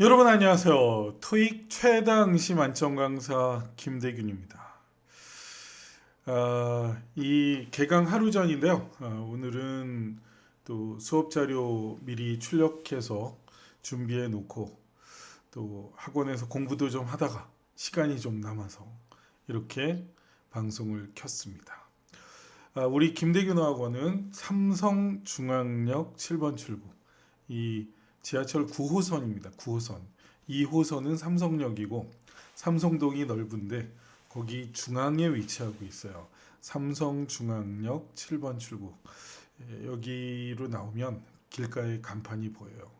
여러분 안녕하세요. 토익 최당시 만점 강사 김대균입니다. 아, 이 개강 하루 전인데요. 아, 오늘은 또 수업 자료 미리 출력해서 준비해 놓고 또 학원에서 공부도 좀 하다가 시간이 좀 남아서 이렇게 방송을 켰습니다. 아, 우리 김대균 학원은 삼성중앙역 7번 출구 이 지하철 9호선입니다. 9호선. 2호선은 삼성역이고 삼성동이 넓은데 거기 중앙에 위치하고 있어요. 삼성중앙역 7번 출구. 예, 여기로 나오면 길가에 간판이 보여요.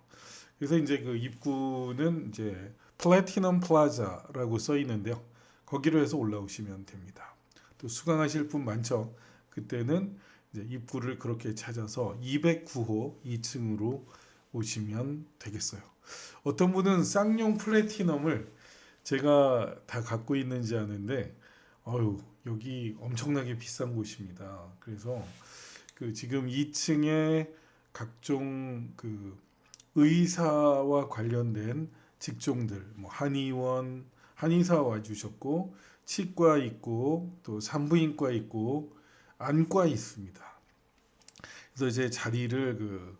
그래서 이제 그 입구는 이제 플래티넘 플라자라고 써 있는데요. 거기로 해서 올라오시면 됩니다. 또 수강하실 분 많죠. 그때는 이제 입구를 그렇게 찾아서 209호 2층으로 오시면 되겠어요. 어떤 분은 쌍용 플래티넘을 제가 다 갖고 있는지 아는데, 어유 여기 엄청나게 비싼 곳입니다. 그래서 그 지금 2층에 각종 그 의사와 관련된 직종들, 뭐 한의원, 한의사 와주셨고, 치과 있고, 또 산부인과 있고, 안과 있습니다. 그래서 이제 자리를 그 아,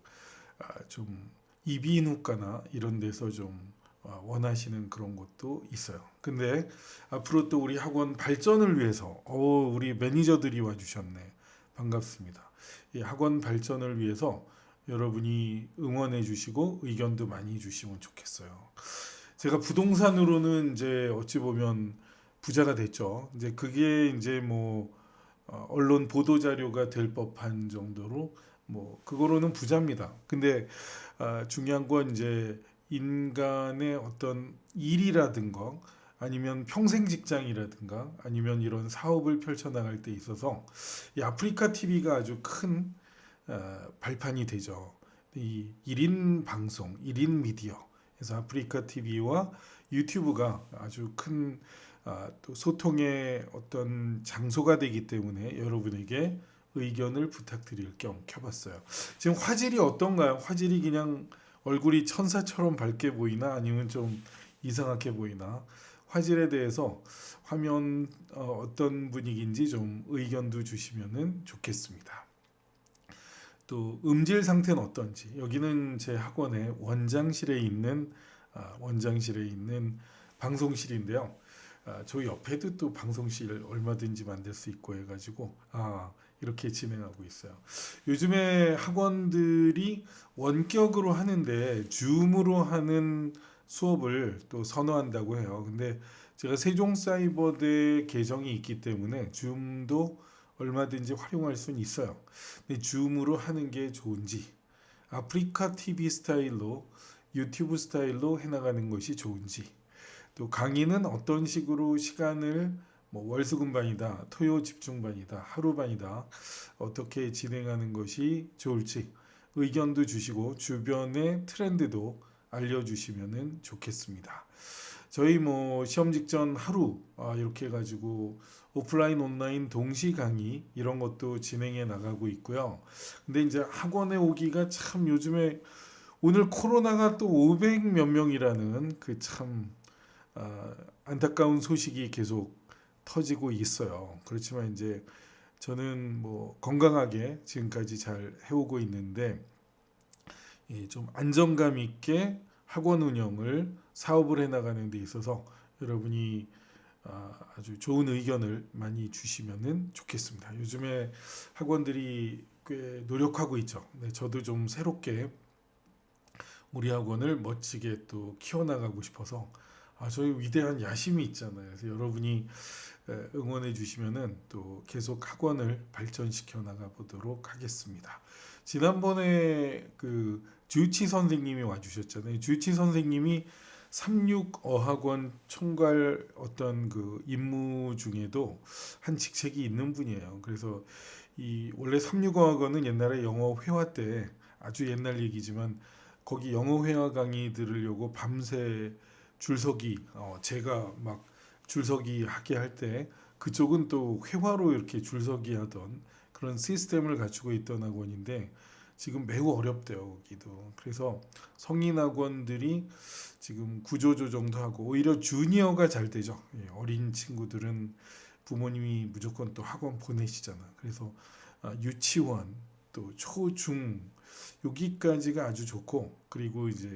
좀 이비인후과나 이런 데서 좀 어, 원하시는 그런 것도 있어요. 근데 앞으로 또 우리 학원 발전을 위해서 어 우리 매니저들이 와 주셨네 반갑습니다. 이 학원 발전을 위해서 여러분이 응원해 주시고 의견도 많이 주시면 좋겠어요. 제가 부동산으로는 이제 어찌 보면 부자가 됐죠. 이제 그게 이제 뭐 어, 언론 보도 자료가 될 법한 정도로 뭐 그거로는 부자입니다. 근데 아, 중요한 건 이제 인간의 어떤 일이라든가 아니면 평생 직장이라든가 아니면 이런 사업을 펼쳐나갈 때 있어서 이 아프리카 TV가 아주 큰 어, 발판이 되죠. 이 1인 방송, 1인 미디어. 그래서 아프리카 TV와 유튜브가 아주 큰 아, 또 소통의 어떤 장소가 되기 때문에 여러분에게 의견을 부탁드릴 겸 켜봤어요. 지금 화질이 어떤가요? 화질이 그냥 얼굴이 천사처럼 밝게 보이나 아니면 좀 이상하게 보이나 화질에 대해서 화면 어, 어떤 분위기인지 좀 의견도 주시면은 좋겠습니다. 또 음질 상태는 어떤지 여기는 제 학원의 원장실에 있는 아, 원장실에 있는 방송실인데요. 아, 저 옆에도 또 방송실 얼마든지 만들 수 있고 해가지고 아 이렇게 진행하고 있어요. 요즘에 학원들이 원격으로 하는데 줌으로 하는 수업을 또 선호한다고 해요. 근데 제가 세종사이버대 계정이 있기 때문에 줌도 얼마든지 활용할 수는 있어요. 근데 줌으로 하는 게 좋은지 아프리카 TV 스타일로 유튜브 스타일로 해나가는 것이 좋은지 또 강의는 어떤 식으로 시간을 뭐 월수금반이다, 토요 집중반이다, 하루반이다 어떻게 진행하는 것이 좋을지 의견도 주시고 주변의 트렌드도 알려주시면 좋겠습니다. 저희 뭐 시험 직전 하루 아, 이렇게 해가지고 오프라인 온라인 동시 강의 이런 것도 진행해 나가고 있고요. 근데 이제 학원에 오기가 참 요즘에 오늘 코로나가 또 500 몇 명이라는 그참 아, 안타까운 소식이 계속 터지고 있어요. 그렇지만 이제 저는 뭐 건강하게 지금까지 잘 해오고 있는데 좀 안정감 있게 학원 운영을 사업을 해나가는 데 있어서 여러분이 아, 아주 좋은 의견을 많이 주시면 좋겠습니다. 요즘에 학원들이 꽤 노력하고 있죠. 네, 저도 좀 새롭게 우리 학원을 멋지게 또 키워나가고 싶어서 아, 저희 위대한 야심이 있잖아요. 그래서 여러분이 응원해 주시면은 또 계속 학원을 발전시켜 나가 보도록 하겠습니다. 지난번에 그 주치 선생님이 와 주셨잖아요. 주치 선생님이 36 어학원 총괄 어떤 그 임무 중에도 한 직책이 있는 분이에요. 그래서 이 원래 36 어학원은 옛날에 영어 회화 때 아주 옛날 얘기지만 거기 영어 회화 강의 들으려고 밤새 줄서기 어, 제가 막 줄서기 하게 할 때 그쪽은 또 회화로 이렇게 줄서기 하던 그런 시스템을 갖추고 있던 학원인데 지금 매우 어렵대요 거기도. 그래서 성인 학원들이 지금 구조 조정도 하고 오히려 주니어가 잘 되죠. 예, 어린 친구들은 부모님이 무조건 또 학원 보내시잖아. 그래서 아, 유치원 또 초중 여기까지가 아주 좋고 그리고 이제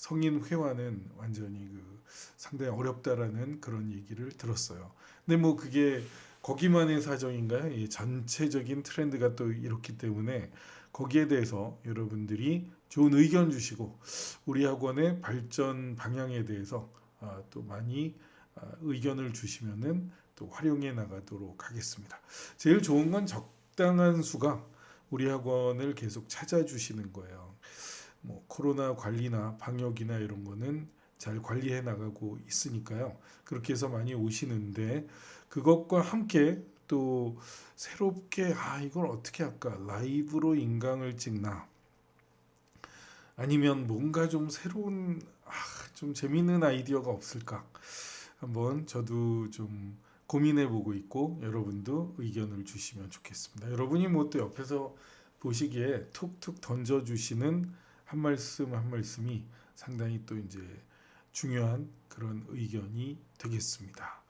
성인 회화는 완전히 그 상당히 어렵다라는 그런 얘기를 들었어요. 근데 뭐 그게 거기만의 사정인가요? 이 전체적인 트렌드가 또 이렇기 때문에 거기에 대해서 여러분들이 좋은 의견 주시고 우리 학원의 발전 방향에 대해서 아, 또 많이 아, 의견을 주시면은 또 활용해 나가도록 하겠습니다. 제일 좋은 건 적당한 수가 우리 학원을 계속 찾아주시는 거예요. 뭐 코로나 관리나 방역이나 이런 거는 잘 관리해 나가고 있으니까요. 그렇게 해서 많이 오시는데 그것과 함께 또 새롭게 아 이걸 어떻게 할까 라이브로 인강을 찍나 아니면 뭔가 좀 새로운 아, 좀 재밌는 아이디어가 없을까 한번 저도 좀 고민해 보고 있고 여러분도 의견을 주시면 좋겠습니다. 여러분이 뭐 또 옆에서 보시기에 툭툭 던져 주시는 한 말씀 한 말씀이 상당히 또 이제 중요한 그런 의견이 되겠습니다.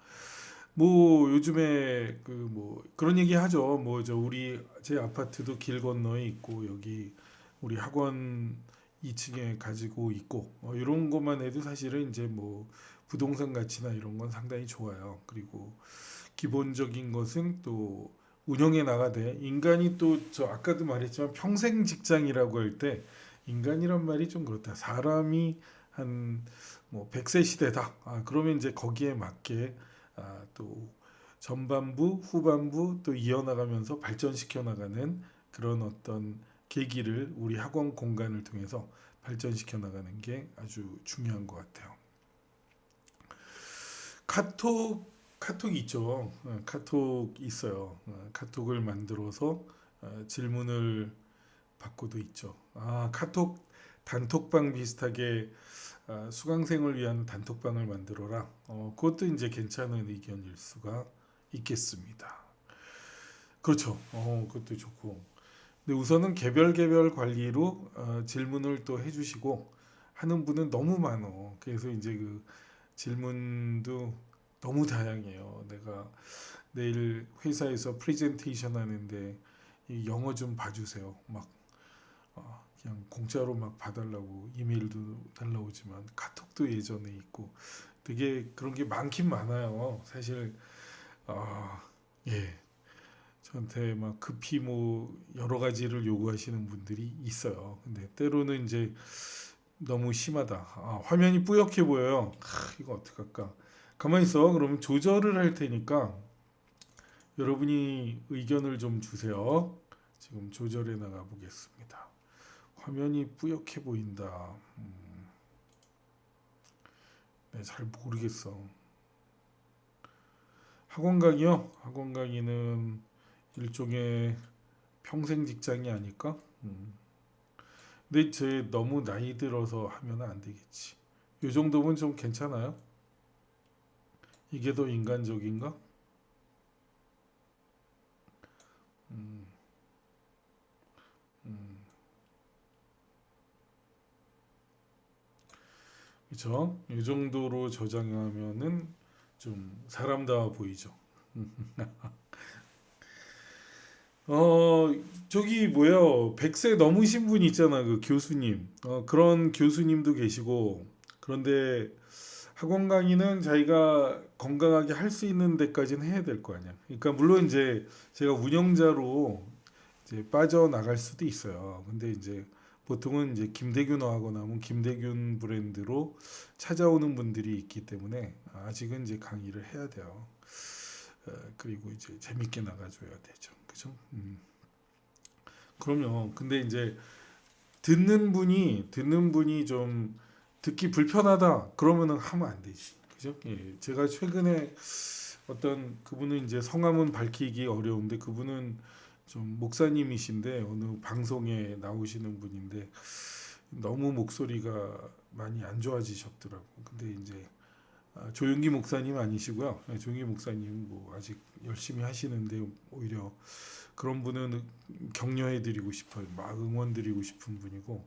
뭐 요즘에 그 뭐 그런 얘기 하죠. 뭐 저 우리 제 아파트도 길 건너에 있고 여기 우리 학원 2층에 가지고 있고 어, 이런 것만 해도 사실은 이제 뭐 부동산 가치나 이런 건 상당히 좋아요. 그리고 기본적인 것은 또 운영해 나가되 인간이 또 저 아까도 말했지만 평생 직장이라고 할 때 인간이란 말이 좀 그렇다. 사람이 한 뭐 100세 시대다. 아, 그러면 이제 거기에 맞게 아, 또 전반부, 후반부 또 이어나가면서 발전시켜 나가는 그런 어떤 계기를 우리 학원 공간을 통해서 발전시켜 나가는 게 아주 중요한 것 같아요. 카톡 카톡 있죠. 어, 카톡 있어요. 어, 카톡을 만들어서 어, 질문을 받고도 있죠. 아 카톡 단톡방 비슷하게 아, 수강생을 위한 단톡방을 만들어라. 어, 그것도 이제 괜찮은 의견일 수가 있겠습니다. 그렇죠. 어, 그것도 좋고. 근데 우선은 개별 개별 관리로 어, 질문을 또 해주시고 하는 분은 너무 많어. 그래서 이제 그 질문도 너무 다양해요. 내가 내일 회사에서 프레젠테이션 하는데 이 영어 좀 봐주세요. 막 어, 그냥 공짜로 막 봐달라고 이메일도 날라오지만 카톡도 예전에 있고 되게 그런 게 많긴 많아요. 사실 아 예. 저한테 막 급히 뭐 여러 가지를 요구하시는 분들이 있어요. 근데 때로는 이제 너무 심하다. 아, 화면이 뿌옇게 보여요. 아, 이거 어떡할까? 가만히 있어. 그러면 조절을 할 테니까 여러분이 의견을 좀 주세요. 지금 조절해 나가 보겠습니다. 화면이 뿌옇게 보인다. 음, 네, 잘 모르겠어. 학원 강의요? 학원 강의는 일종의 평생 직장이 아닐까? 음. 근데 제 너무 나이 들어서 하면 안 되겠지. 이 정도면 좀 괜찮아요? 이게 더 인간적인가? 그쵸? 이 정도로 저장하면은 좀 사람다워 보이죠. 어, 저기 뭐야, 100세 넘으신 분 있잖아, 그 교수님. 어, 그런 교수님도 계시고, 그런데 학원 강의는 자기가 건강하게 할 수 있는 데까지는 해야 될 거 아니야. 그러니까 물론 이제 제가 운영자로 이제 빠져나갈 수도 있어요. 근데 이제 보통은 이제 김대균 하고 나면 김대균 브랜드로 찾아오는 분들이 있기 때문에 아직은 이제 강의를 해야 돼요. 어, 그리고 이제 재밌게 나가줘야 되죠. 그죠? 음. 그럼요. 근데 이제 듣는 분이 듣는 분이 좀 듣기 불편하다 그러면은 하면 안 되지. 그죠? 예. 제가 최근에 어떤 그분은 이제 성함은 밝히기 어려운데 그분은 좀 목사님이신데 어느 방송에 나오시는 분인데 너무 목소리가 많이 안 좋아지셨더라고. 근데 이제 아, 조윤기 목사님 아니시고요. 네, 조윤기 목사님 뭐 아직 열심히 하시는데 오히려 그런 분은 격려해 드리고 싶어요. 막 응원 드리고 싶은 분이고,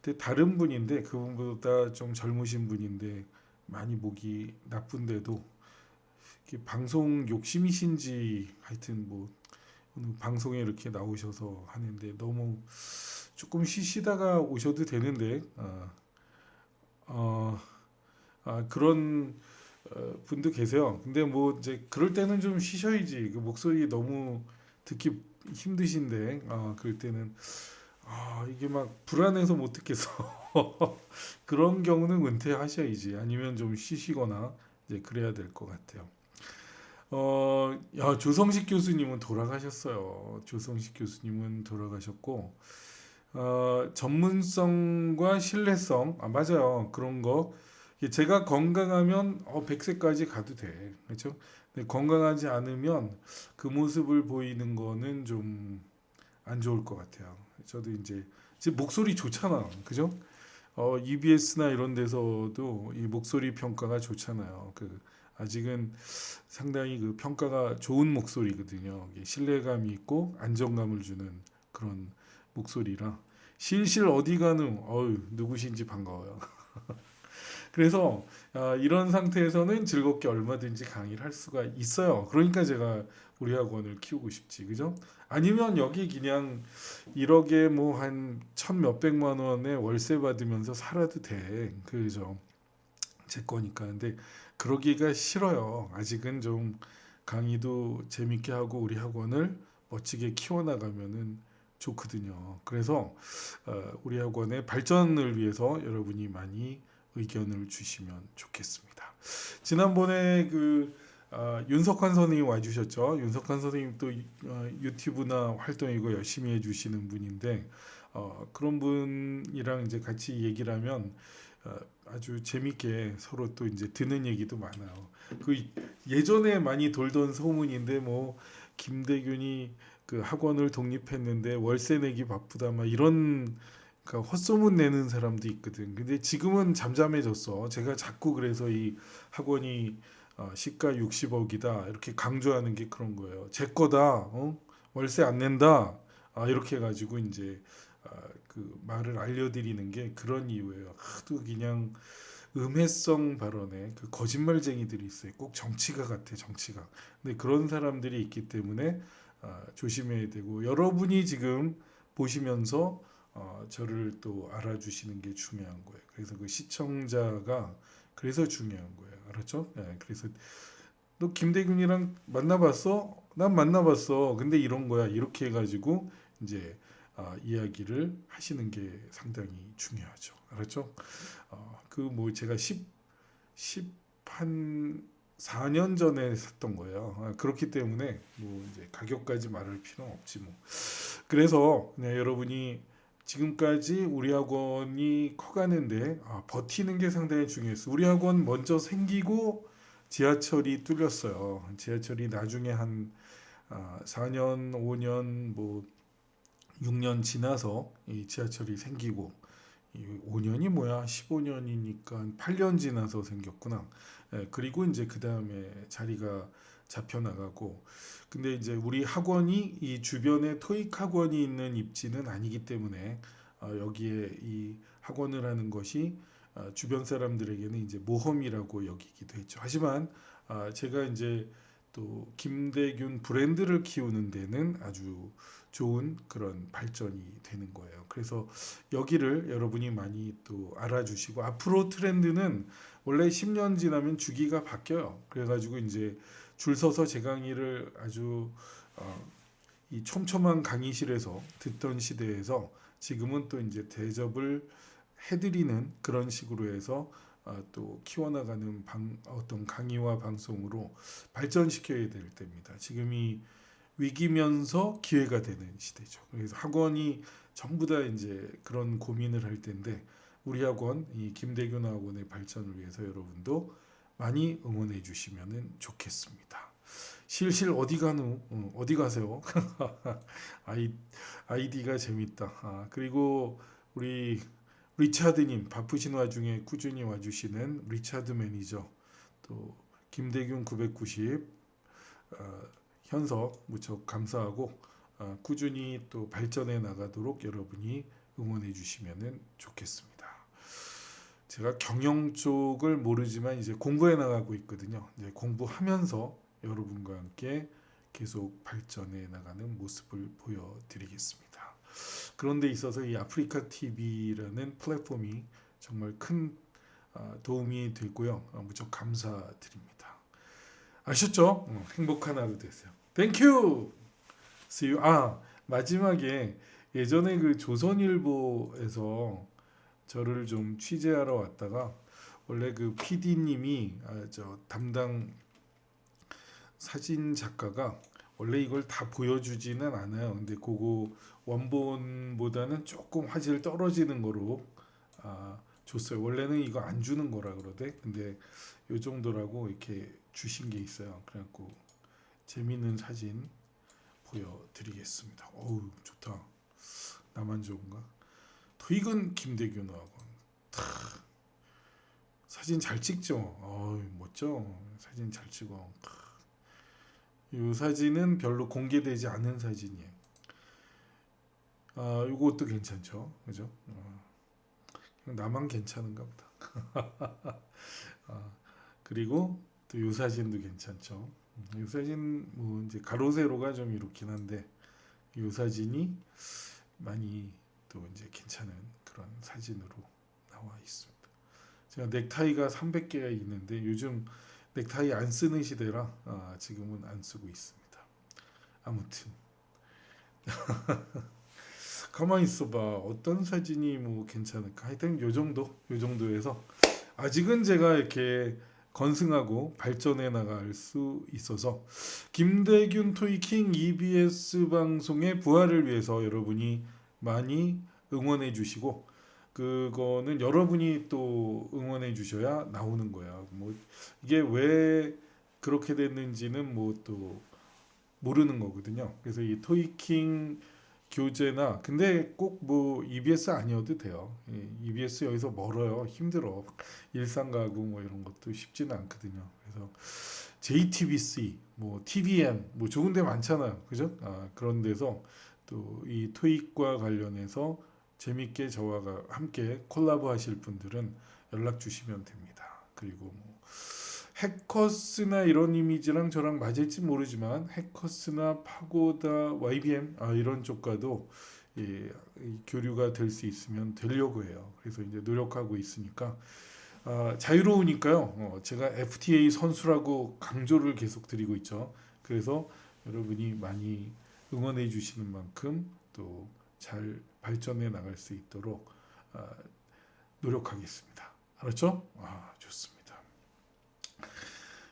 근데 다른 분인데 그분보다 좀 젊으신 분인데 많이 목이 나쁜데도 방송 욕심이신지 하여튼 뭐 오늘 방송에 이렇게 나오셔서 하는데 너무 조금 쉬시다가 오셔도 되는데 아, 어, 아, 그런 어, 분도 계세요. 근데 뭐 이제 그럴 때는 좀 쉬셔야지. 그 목소리 너무 듣기 힘드신데 아, 그럴 때는 아, 이게 막 불안해서 못 듣겠어. 그런 경우는 은퇴하셔야지. 아니면 좀 쉬시거나 이제 그래야 될 것 같아요. 어, 야, 조성식 교수님은 돌아가셨어요. 조성식 교수님은 돌아가셨고, 어, 전문성과 신뢰성, 아, 맞아요. 그런 거. 제가 건강하면 어, 100세까지 가도 돼. 그렇죠? 건강하지 않으면 그 모습을 보이는 거는 좀 안 좋을 것 같아요. 저도 이제, 이제 목소리 좋잖아. 그죠? 어, EBS나 이런 데서도 이 목소리 평가가 좋잖아요. 그 아직은 상당히 그 평가가 좋은 목소리거든요. 신뢰감이 있고 안정감을 주는 그런 목소리라 실실 어디 가는 어유 누구신지 반가워요. 그래서 아, 이런 상태에서는 즐겁게 얼마든지 강의를 할 수가 있어요. 그러니까 제가 우리 학원을 키우고 싶지, 그죠? 아니면 여기 그냥 1억에 뭐 한 천 몇백만 원의 월세 받으면서 살아도 돼, 그죠? 제 거니까. 근데 그러기가 싫어요. 아직은 좀 강의도 재밌게 하고 우리 학원을 멋지게 키워나가면은 좋거든요. 그래서 어, 우리 학원의 발전을 위해서 여러분이 많이 의견을 주시면 좋겠습니다. 지난번에 그 아, 윤석환 선생님 와주셨죠. 윤석환 선생님 또 어, 유튜브나 활동이고 열심히 해주시는 분인데 어, 그런 분이랑 이제 같이 얘기를 하면 어, 아주 재밌게 서로 또 이제 듣는 얘기도 많아요. 그 예전에 많이 돌던 소문인데 뭐 김대균이 그 학원을 독립했는데 월세 내기 바쁘다 막 이런 그 헛소문 내는 사람도 있거든. 근데 지금은 잠잠해졌어. 제가 자꾸 그래서 이 학원이 어, 시가 60억이다 이렇게 강조하는 게 그런 거예요. 제 거다. 어? 월세 안 낸다. 아, 이렇게 해가지고 이제 아, 그 말을 알려드리는 게 그런 이유예요. 하도 그냥 음해성 발언에 그 거짓말쟁이들이 있어요. 꼭 정치가 같아 정치가. 근데 그런 사람들이 있기 때문에 아, 조심해야 되고 여러분이 지금 보시면서 어, 저를 또 알아주시는 게 중요한 거예요. 그래서 그 시청자가 그래서 중요한 거예요. 알았죠? 네, 그래서 너 김대균이랑 만나봤어? 난 만나봤어. 근데 이런 거야. 이렇게 해가지고 이제 아, 이야기를 하시는 게 상당히 중요하죠. 알았죠? 어, 그뭐 제가 10, 10한 4년 전에 샀던 거예요. 아, 그렇기 때문에 뭐 이제 가격까지 말할 필요는 없지 뭐. 그래서 네, 여러분이 지금까지 우리 학원이 커가는데 아, 버티는 게 상당히 중요했어. 우리 학원 먼저 생기고 지하철이 뚫렸어요. 지하철이 나중에 한 아, 4년, 5년, 뭐 6년 지나서 이 지하철이 생기고 이 5년이 뭐야? 15년이니까 8년 지나서 생겼구나. 예, 그리고 이제 그 다음에 자리가 잡혀 나가고 근데 이제 우리 학원이 이 주변에 토익 학원이 있는 입지는 아니기 때문에 어, 여기에 이 학원을 하는 것이 어, 주변 사람들에게는 이제 모험이라고 여기기도 했죠. 하지만 어, 제가 이제 또 김대균 브랜드를 키우는 데는 아주 좋은 그런 발전이 되는 거예요. 그래서 여기를 여러분이 많이 또 알아주시고 앞으로 트렌드는 원래 10년 지나면 주기가 바뀌어요. 그래가지고 이제 줄 서서 제 강의를 아주 어, 이 촘촘한 강의실에서 듣던 시대에서 지금은 또 이제 대접을 해드리는 그런 식으로 해서 어, 또 키워나가는 방, 어떤 강의와 방송으로 발전시켜야 될 때입니다. 지금이 위기면서 기회가 되는 시대죠. 그래서 학원이 전부 다 이제 그런 고민을 할 텐데 우리 학원 이 김대균 학원의 발전을 위해서 여러분도 많이 응원해 주시면 좋겠습니다. 실실 어디 가누? 어, 어디 가세요? 아이 아이디가 재밌다. 아, 그리고 우리 리차드님 바쁘신 와중에 꾸준히 와주시는 리차드 매니저 또 김대균 990 어, 현석 무척 감사하고 어, 꾸준히 또 발전해 나가도록 여러분이 응원해 주시면 좋겠습니다. 제가 경영 쪽을 모르지만 이제 공부해 나가고 있거든요. 이제 공부하면서 여러분과 함께 계속 발전해 나가는 모습을 보여드리겠습니다. 그런데 있어서 이 아프리카 TV라는 플랫폼이 정말 큰 아, 도움이 되고요. 아, 무척 감사드립니다. 아셨죠? 어, 행복한 하루 되세요. 땡큐. See you. 아 마지막에 예전에 그 조선일보에서 저를 좀 취재하러 왔다가 원래 그 PD님이 아, 저 담당 사진 작가가 원래 이걸 다 보여주지는 않아요. 근데 그거 원본보다는 조금 화질 떨어지는 거로 아, 줬어요. 원래는 이거 안 주는 거라 그러대. 근데 요 정도라고 이렇게 주신 게 있어요. 그래갖고 재밌는 사진 보여드리겠습니다. 어우 좋다. 나만 좋은가? 토익은 김대균 학원. 타, 사진 잘 찍죠. 어우 멋져. 사진 잘 찍어. 이 사진은 별로 공개되지 않은 사진이에요. 아, 이것도 괜찮죠, 그죠? 어, 나만 괜찮은가 보다. 아, 그리고 또 이 사진도 괜찮죠. 이 사진 뭐 이제 가로 세로가 좀 이렇긴 한데 이 사진이 많이 또 이제 괜찮은 그런 사진으로 나와 있습니다. 제가 넥타이가 300개가 있는데 요즘 넥타이 안 쓰는 시대라 아, 지금은 안 쓰고 있습니다. 아무튼 가만히 있어봐 어떤 사진이 뭐 괜찮을까 하여튼 요 정도 요 정도에서 아직은 제가 이렇게 건승하고 발전해 나갈 수 있어서 김대균 토이킹 EBS 방송의 부활을 위해서 여러분이 많이 응원해 주시고 그거는 여러분이 또 응원해 주셔야 나오는 거야. 뭐 이게 왜 그렇게 됐는지는 뭐 또 모르는 거거든요. 그래서 이 토이킹 교재나 근데 꼭 뭐 EBS 아니어도 돼요. 예, EBS 여기서 멀어요. 힘들어. 일상 가고 뭐 이런 것도 쉽지는 않거든요. 그래서 JTBC, 뭐 TVN, 뭐 좋은 데 많잖아요. 그죠? 아, 그런 데서 또 이 토익과 관련해서 재밌게 저와 가- 함께 콜라보 하실 분들은 연락 주시면 됩니다. 그리고 뭐 해커스나 이런 이미지랑 저랑 맞을지 모르지만 해커스나 파고다 YBM 아, 이런 쪽과도 예, 이 교류가 될 수 있으면 되려고 해요. 그래서 이제 노력하고 있으니까 아, 자유로우니까요. 어, 제가 FTA 선수라고 강조를 계속 드리고 있죠. 그래서 여러분이 많이 응원해 주시는 만큼 또 잘 발전해 나갈 수 있도록 아, 노력하겠습니다. 알았죠? 아, 좋습니다.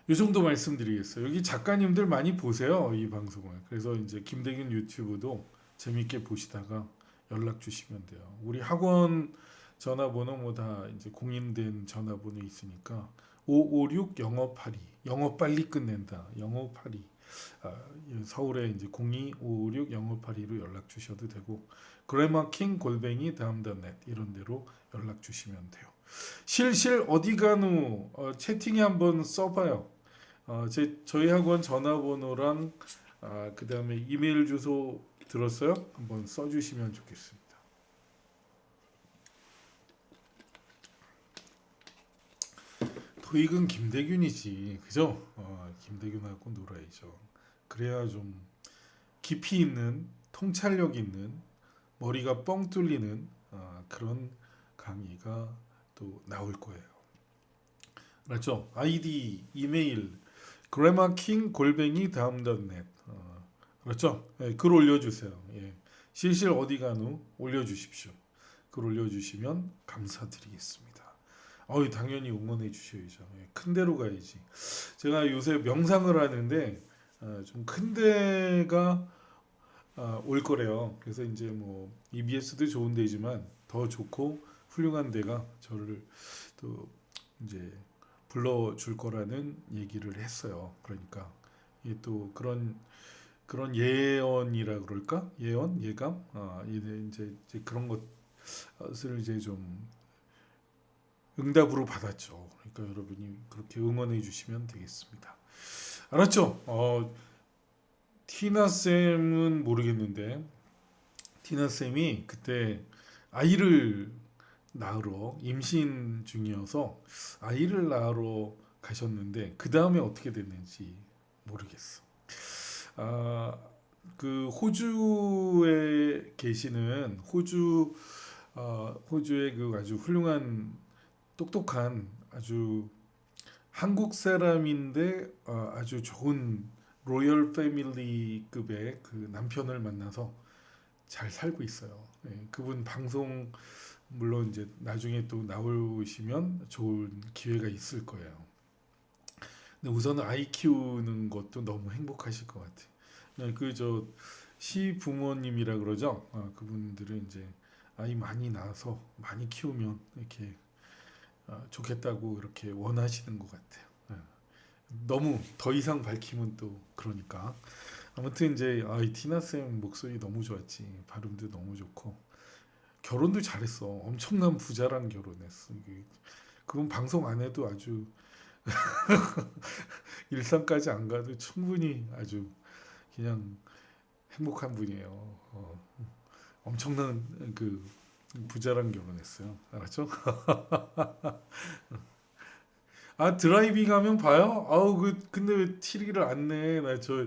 이 정도 말씀드리겠어요. 여기 작가님들 많이 보세요. 이 방송을. 그래서 이제 김대균 유튜브도 재밌게 보시다가 연락 주시면 돼요. 우리 학원 전화번호 뭐 다 이제 공인된 전화번호 있으니까 556 영어 82 영어 빨리 끝낸다. 82 아, 서울에 이제 0256 영어 82로 연락 주셔도 되고 그래마킹 골뱅이 다음다넷 이런 데로 연락 주시면 돼요. 실실 어디 가누 어, 채팅에 한번 써봐요. 어, 제 저희 학원 전화번호랑 아, 그 다음에 이메일 주소 들었어요? 한번 써주시면 좋겠습니다. 토익은 김대균이지, 그죠? 어, 김대균하고 놀아야죠. 그래야 좀 깊이 있는 통찰력 있는 머리가 뻥 뚫리는 어, 그런 강의가 또 나올 거예요. 맞죠? 아이디, 이메일, 그래마킹 골뱅이 다음닷넷 어, 그렇죠? 예, 글 올려주세요. 예. 실실 어디 가누 올려주십시오. 글 올려주시면 감사드리겠습니다. 어이 당연히 응원해 주셔야죠. 예, 큰 데로 가야지. 제가 요새 명상을 하는데 어, 좀큰 데가 아, 올 거래요. 그래서 이제 뭐 EBS도 좋은 데지만 더 좋고 훌륭한 데가 저를 또 이제 불러줄 거라는 얘기를 했어요. 그러니까 또 그런 그런 예언이라 그럴까? 예언, 예감, 아, 이제 이제 그런 것을 이제 좀 응답으로 받았죠. 그러니까 여러분이 그렇게 응원해 주시면 되겠습니다. 알았죠? 어, 티나 쌤은 모르겠는데 티나 쌤이 그때 아이를 낳으러 임신 중이어서 아이를 낳으러 가셨는데 그 다음에 어떻게 됐는지 모르겠어. 아, 그 호주에 계시는 호주 어, 호주의 그 아주 훌륭한 똑똑한 아주 한국 사람인데 어, 아주 좋은 로열 패밀리급의 그 남편을 만나서 잘 살고 있어요. 예, 그분 방송 물론 이제 나중에 또 나오시면 좋은 기회가 있을 거예요. 근데 우선 아이 키우는 것도 너무 행복하실 것 같아요. 그 저 시부모님이라 그러죠. 아, 그분들은 이제 아이 많이 낳아서 많이 키우면 이렇게 아, 좋겠다고 이렇게 원하시는 것 같아요. 예. 너무 더 이상 밝히면 또 그러니까 아무튼 이제 아, 이 티나 쌤 목소리 너무 좋았지 발음도 너무 좋고 결혼도 잘했어 엄청난 부자랑 결혼했어 그건 방송 안 해도 아주 일상까지 안 가도 충분히 아주 그냥 행복한 분이에요. 어, 엄청난 그 부자랑 결혼했어요. 알았죠? 아 드라이빙 하면 봐요? 아우 그 근데 왜 티리를 안 내? 나 저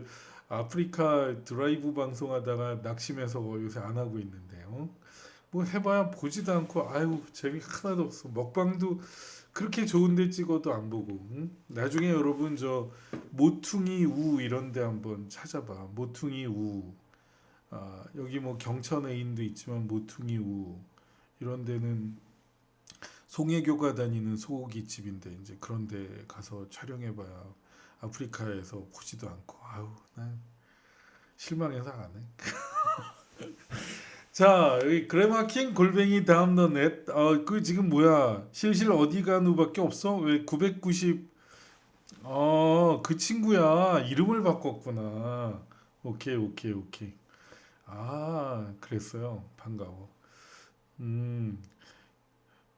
아프리카 드라이브 방송하다가 낙심해서 요새 안 하고 있는데요. 뭐 해봐야 보지도 않고 아유 재미 하나도 없어. 먹방도 그렇게 좋은데 찍어도 안 보고. 응? 나중에 여러분 저 모퉁이 우 이런데 한번 찾아봐. 모퉁이 우. 아, 여기 뭐 경천에인도 있지만 모퉁이 우 이런 데는 송혜교가 다니는 소고기 집인데 이제 그런 데 가서 촬영해봐야 아프리카에서 보지도 않고 아우 난 실망해서 안 해. 자 여기 그래마킹 골뱅이 다음 너넷 어그 지금 뭐야 실실 어디 가누밖에 없어 왜 990 어, 그 친구야. 이름을 바꿨구나. 오케이, 오케이, 오케이. 아, 그랬어요. 반가워. 음,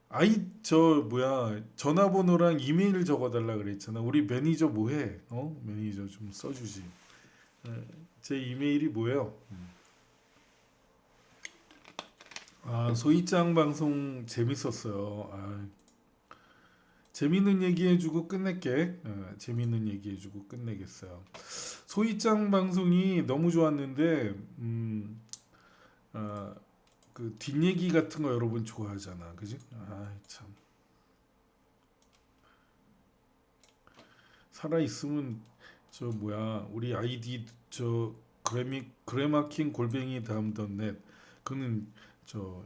아이, 저, 뭐야, 전화번호랑 이메일 적어달라 그랬잖아. 우리 매니저 뭐해? 어? 매니저 좀 써주지. 에, 제 이메일이 뭐예요? 음. 아, 소희짱 방송 재밌었어요. 아, 재밌는 얘기해주고 끝낼게. 어, 재밌는 얘기해주고 끝내겠어요. 소희짱 방송이 너무 좋았는데, 음, 아, 그 뒷얘기 같은 거 여러분 좋아하잖아, 그지? 아, 참. 살아 있으면 저 뭐야, 우리 아이디 저 그래미 그래마킹 골뱅이 다음 덧넷 그는 저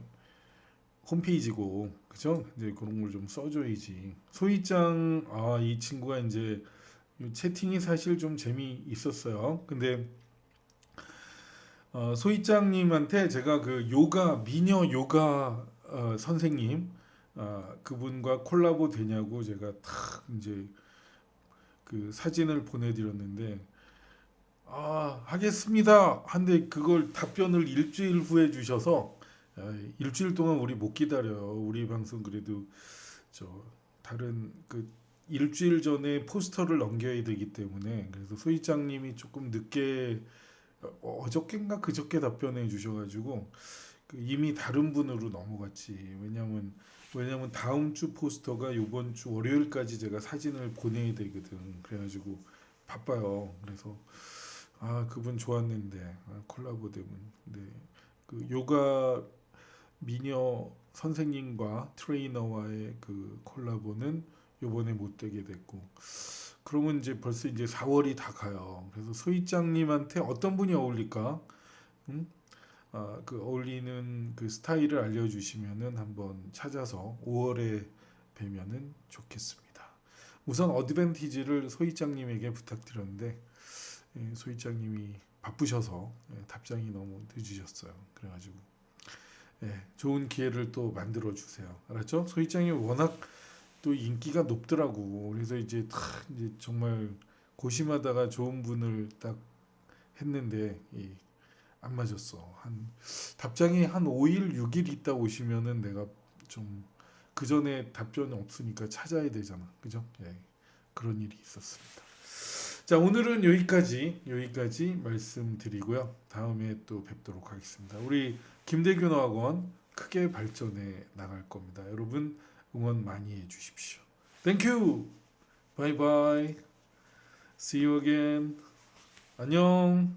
홈페이지고 그죠? 이제 그런 걸 좀 써줘야지. 소희짱 아이 친구가 이제 이 채팅이 사실 좀 재미 있었어요. 근데 어, 소희짱님한테 제가 그 요가 미녀 요가 어, 선생님 아, 그분과 콜라보 되냐고 제가 탁 이제 그 사진을 보내드렸는데 아 하겠습니다. 한데 그걸 답변을 일주일 후에 주셔서 아, 일주일 동안 우리 못 기다려. 우리 방송 그래도 저 다른 그 일주일 전에 포스터를 넘겨야 되기 때문에 그래서 소희장님이 조금 늦게 어, 어저께인가 그저께 답변해 주셔가지고 그 이미 다른 분으로 넘어갔지. 왜냐면 왜냐면 다음 주 포스터가 요번 주 월요일까지 제가 사진을 보내야 되거든. 그래가지고 바빠요. 그래서 아 그분 좋았는데 아, 콜라보 되면 근데 그 요가 미녀 선생님과 트레이너와의 그 콜라보는 요번에 못 되게 됐고 그러면 이제 벌써 이제 4월이 다 가요. 그래서 소희짱님한테 어떤 분이 어울릴까? 음? 아, 그 어울리는 그 스타일을 알려주시면은 한번 찾아서 5월에 뵈면은 좋겠습니다. 우선 어드밴티지를 소희짱님에게 부탁드렸는데 예, 소희짱님이 바쁘셔서 예, 답장이 너무 늦으셨어요. 그래가지고 예, 좋은 기회를 또 만들어 주세요. 알았죠? 소희짱이 워낙 또 인기가 높더라고. 그래서 이제 다 이제 정말 고심하다가 좋은 분을 딱 했는데 이, 안 맞았어. 한 답장이 한 5일, 6일 있다 오시면은 내가 좀 그 전에 답변이 없으니까 찾아야 되잖아. 그죠? 예. 그런 일이 있었습니다. 자, 오늘은 여기까지 여기까지 말씀드리고요. 다음에 또 뵙도록 하겠습니다. 우리 김대균 학원 크게 발전해 나갈 겁니다. 여러분 응원 많이 해 주십시오. 땡큐. 바이바이. See you again. 안녕.